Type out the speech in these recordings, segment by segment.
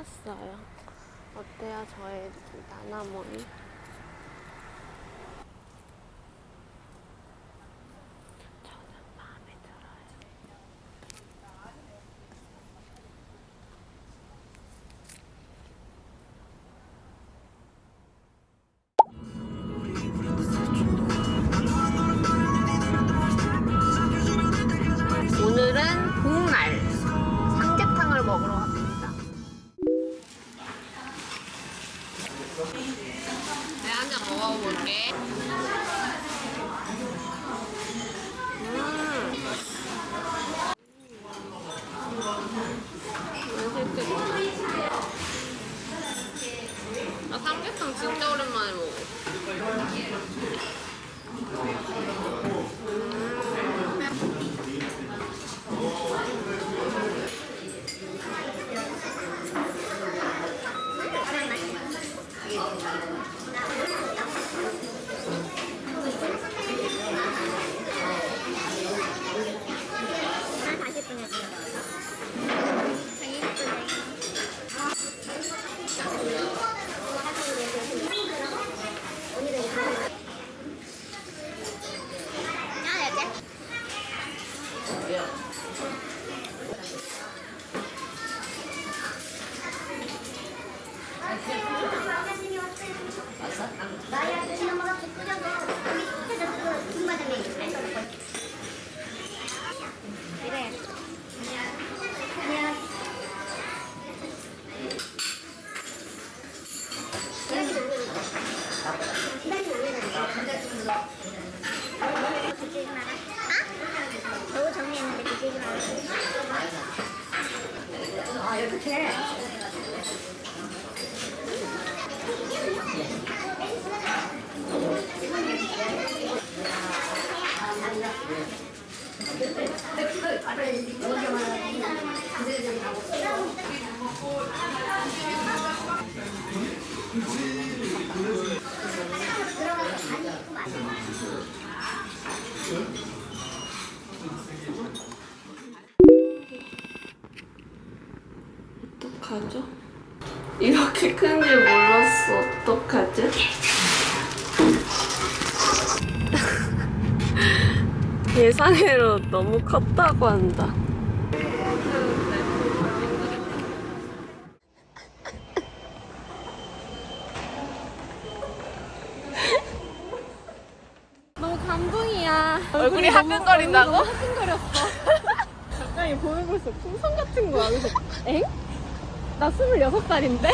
다 끝났어요. 어때요, 저의 나나모이? 잔 먹어볼게. 음. 맛있겠다. 나 삼계탕 진짜 오랜만에 먹어. 다시 보내주세요. 나야 그 끓여서 그거 중마당에 그래. 그냥 뒤지지 마라. 아? 너무 정리했는데 뒤지지 마라. 아, 이렇게. 어떡하죠? 이렇게 큰줄 몰랐어. 어떡하지? 예상외로 너무 컸다고 한다. 너무 감동이야. 얼굴이 화끈거린다고? 너무 화끈거렸어. 가까이 보면 볼수록 풍선 같은 거야. 그래서 엥? 나 26살인데?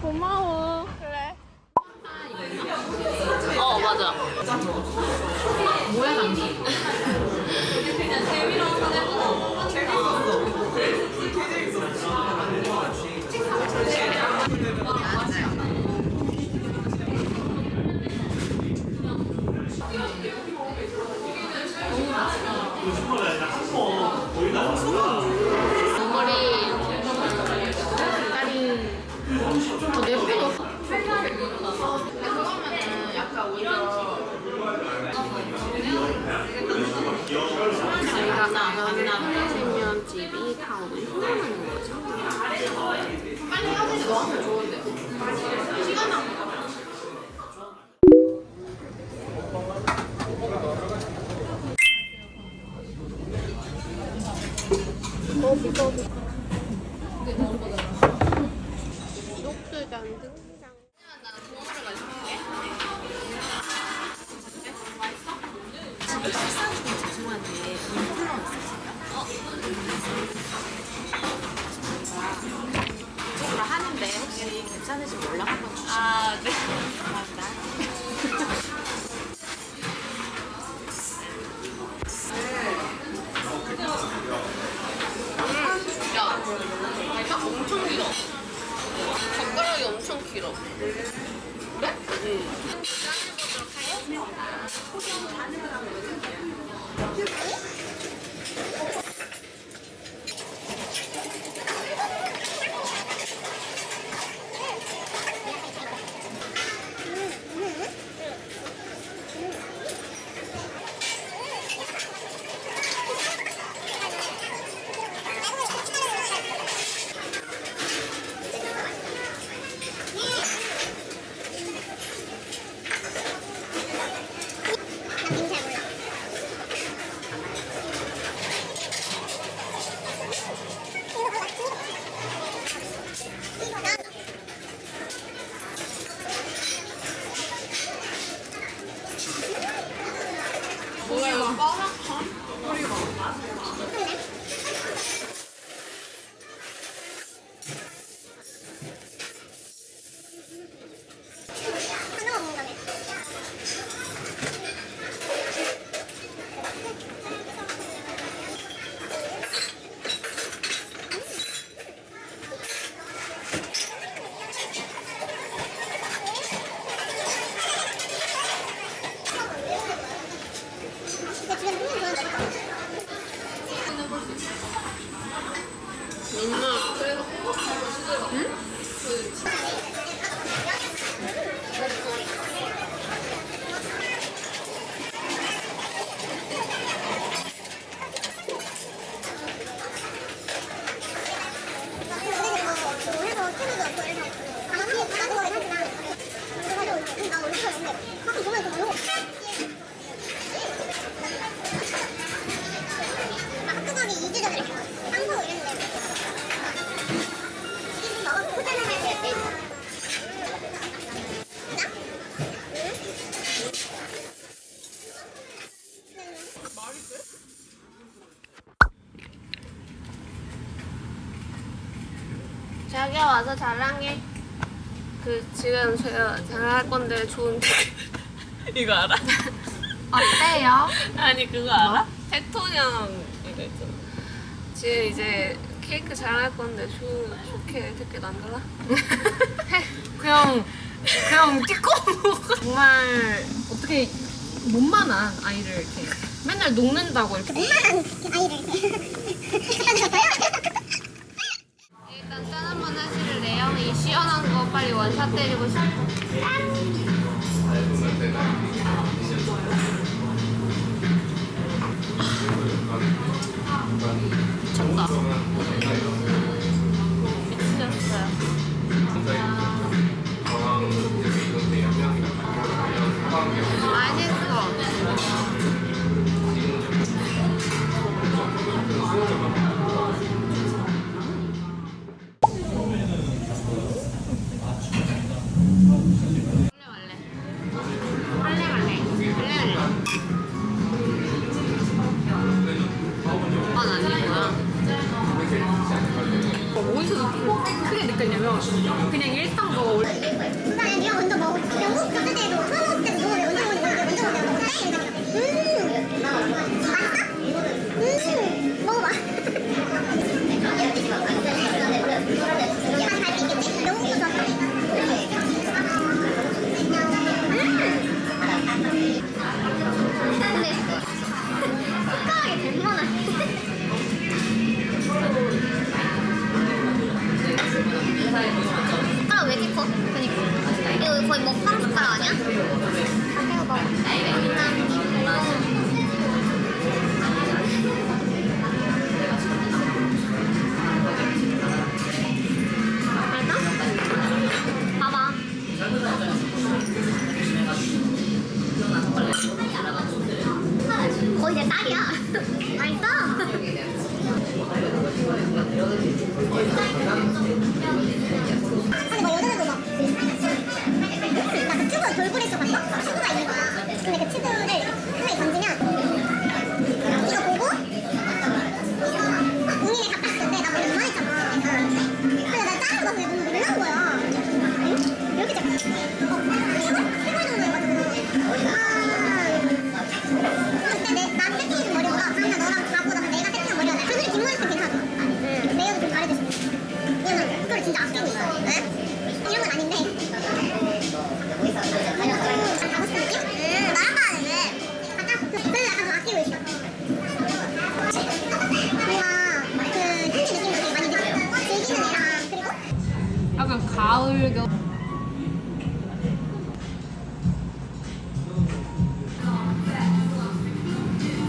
고마워. 그래. 어, 맞아. 뭐야 당신? 머리 색깔이 어, 예쁘다. 그거면은 약간 오히려 저희가 가는 생면집이 다 오늘 휴무하는 거죠. 빨리 헤어지지 너한테 좋은데. 시간 낭비. 녹두전 등 장. 너 자랑해. 그 지금 제가 자랑할 건데 좋은데 이거 알아? 어때요? 아니 그거 알아? 팩토냥 이거 있잖아. 지금 이제 케이크 자랑할 건데 좋 좋게 댓글 안 달라? 그냥 그냥 찍고 먹어. 정말 어떻게 몸만한 아이를 이렇게 맨날 녹는다고 이렇게 맨날 아이를 이렇게 시원한 거 빨리 원샷 때리고 싶어. 아, 미쳤다.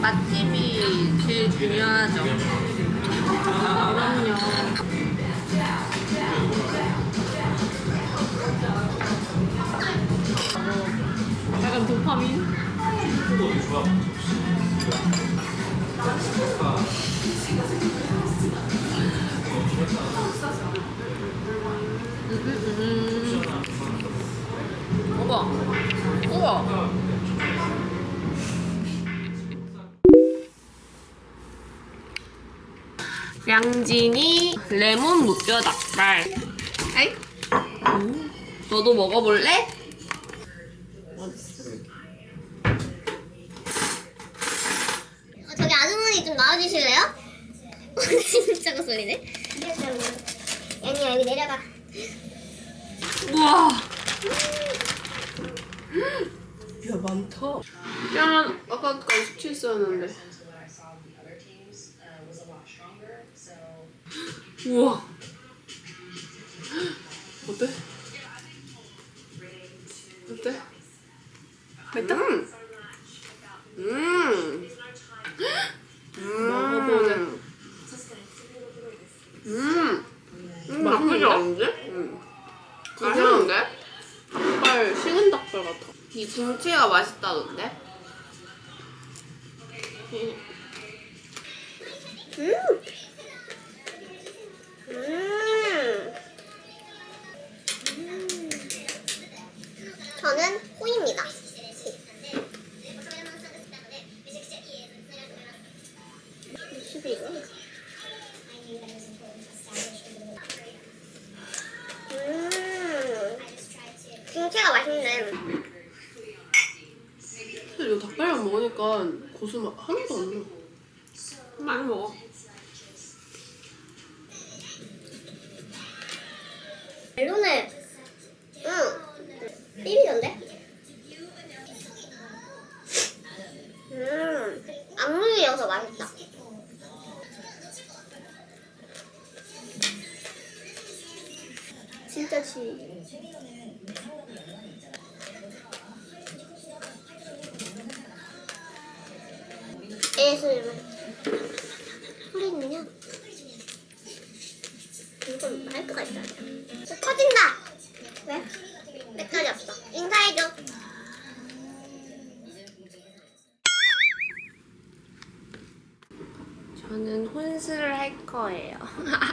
맛집이 제일 중요하죠. 그럼요. 약간 도파민? 음, 음, 음. 우와, 양진이 레몬 무뼈 닭발. 아이. 음. 너도 먹어볼래? 어, 저기 아주머니 좀 나와주실래요? 진짜 거슬리네. 아니야 여기 내려가. 우와. 야 많다. 야 아까까지 17세였는데. 우와. 어때? 어때? 맵다? 음. 음. 먹어보자. 음. 음. 나쁘지 않은데? 음. 괜찮은데? 닭발, 식은 닭발 같아. 이 김치가 맛있다던데? 음. 저는 호입니다. 음. 김치가 맛있네. 근데 이거 닭발이랑 먹으니까 고수 맛 하나도 안 나. 많이 먹어. 멜론에 예술 소리는요? 이건 마이크가. 어, 터진다. 왜? 배터리 없어. 인사해줘. 저는 혼술을 할 거예요.